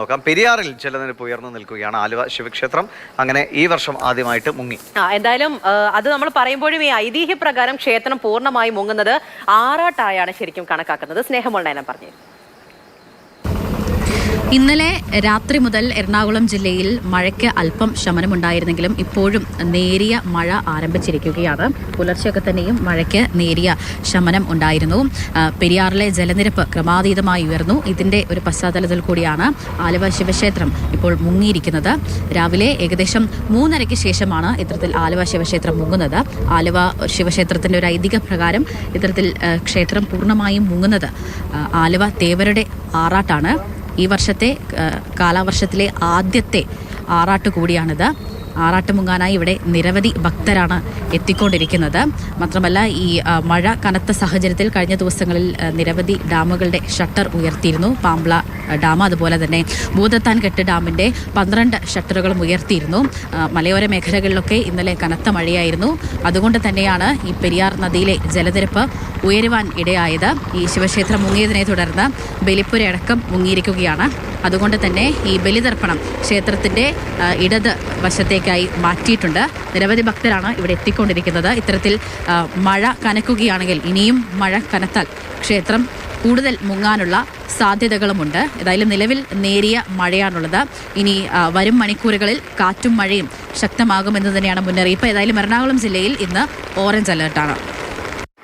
നോക്കാം. പെരിയാറിൽ ജലനിരപ്പ് ഉയർന്നു നിൽക്കുകയാണ് ആലുവ ശിവക്ഷേത്രം. അങ്ങനെ ഈ വർഷം ആദ്യമായിട്ട് മുങ്ങി. ആ എന്തായാലും അത് നമ്മൾ പറയുമ്പോഴും ഈ ഐതിഹ്യ പ്രകാരം ക്ഷേത്രം പൂർണമായി മുങ്ങുന്നത് ആറാട്ടായാണ് ശരിക്കും കണക്കാക്കുന്നത്. സ്നേഹമുള്ള പറഞ്ഞു ഇന്നലെ രാത്രി മുതൽ എറണാകുളം ജില്ലയിൽ മഴയ്ക്ക് അല്പം ശമനമുണ്ടായിരുന്നെങ്കിലും ഇപ്പോഴും നേരിയ മഴ ആരംഭിച്ചിരിക്കുകയാണ്. പുലർച്ചെയൊക്കെ തന്നെയും മഴയ്ക്ക് നേരിയ ശമനം ഉണ്ടായിരുന്നു. പെരിയാറിലെ ജലനിരപ്പ് ക്രമാതീതമായി ഉയർന്നു. ഇതിന്റെ ഒരു പശ്ചാത്തലത്തിൽ കൂടിയാണ് ആലുവ ശിവക്ഷേത്രം ഇപ്പോൾ മുങ്ങിയിരിക്കുന്നത്. രാവിലെ ഏകദേശം മൂന്നരയ്ക്ക് ശേഷമാണ് ഇത്തരത്തിൽ ആലുവ ശിവക്ഷേത്രം മുങ്ങുന്നത്. ആലുവ ശിവക്ഷേത്രത്തിന്റെ ഒരു ഐതിഹ്യ പ്രകാരം ഇത്തരത്തിൽ ക്ഷേത്രം പൂർണമായും മുങ്ങുന്നത്. ആലുവ തേവരുടെ ആറാട്ടാണ്. ഈ വർഷത്തെ കാലാവർഷത്തിലെ ആദ്യത്തെ ആറാട്ട് കൂടിയാണിത് ആറാട്ട് മുങ്ങാനായി ഇവിടെ നിരവധി ഭക്തരാണ് എത്തിക്കൊണ്ടിരിക്കുന്നത്. മാത്രമല്ല ഈ മഴ കനത്ത സാഹചര്യത്തിൽ കഴിഞ്ഞ ദിവസങ്ങളിൽ നിരവധി ഡാമുകളുടെ ഷട്ടർ ഉയർത്തിയിരുന്നു. പാമ്പ്ള ഡാം അതുപോലെ തന്നെ ഭൂതത്താൻകെട്ട് ഡാമിന്റെ പന്ത്രണ്ട് ഷട്ടറുകളും ഉയർത്തിയിരുന്നു. മലയോര മേഖലകളിലൊക്കെ ഇന്നലെ കനത്ത മഴയായിരുന്നു. അതുകൊണ്ട് തന്നെയാണ് ഈ പെരിയാർ നദിയിലെ ജലനിരപ്പ് ഉയരുവാൻ ഇടയായത്. ഈ ശിവക്ഷേത്രം മുങ്ങിയതിനെ തുടർന്ന് ബലിപ്പുരയടക്കം മുങ്ങിയിരിക്കുകയാണ്. അതുകൊണ്ട് തന്നെ ഈ ബലിതർപ്പണം ക്ഷേത്രത്തിന്റെ ഇടത് വശത്തേക്കായി മാറ്റിയിട്ടുണ്ട്. നിരവധി ഭക്തരാണ് ഇവിടെ എത്തിക്കൊണ്ടിരിക്കുന്നത്. ഇത്തരത്തിൽ മഴ കനക്കുകയാണെങ്കിൽ ഇനിയും മഴ കനത്താൽ ക്ഷേത്രം കൂടുതൽ മുങ്ങാനുള്ള സാധ്യതകളുമുണ്ട്. ഏതായാലും നിലവിൽ നേരിയ മഴയാണുള്ളത്. ഇനി വരും മണിക്കൂറുകളിൽ കാറ്റും മഴയും ശക്തമാകുമെന്ന് തന്നെയാണ് മുന്നറിയിപ്പ്. ഏതായാലും എറണാകുളം ജില്ലയിൽ ഇന്ന് ഓറഞ്ച് അലേർട്ടാണ്.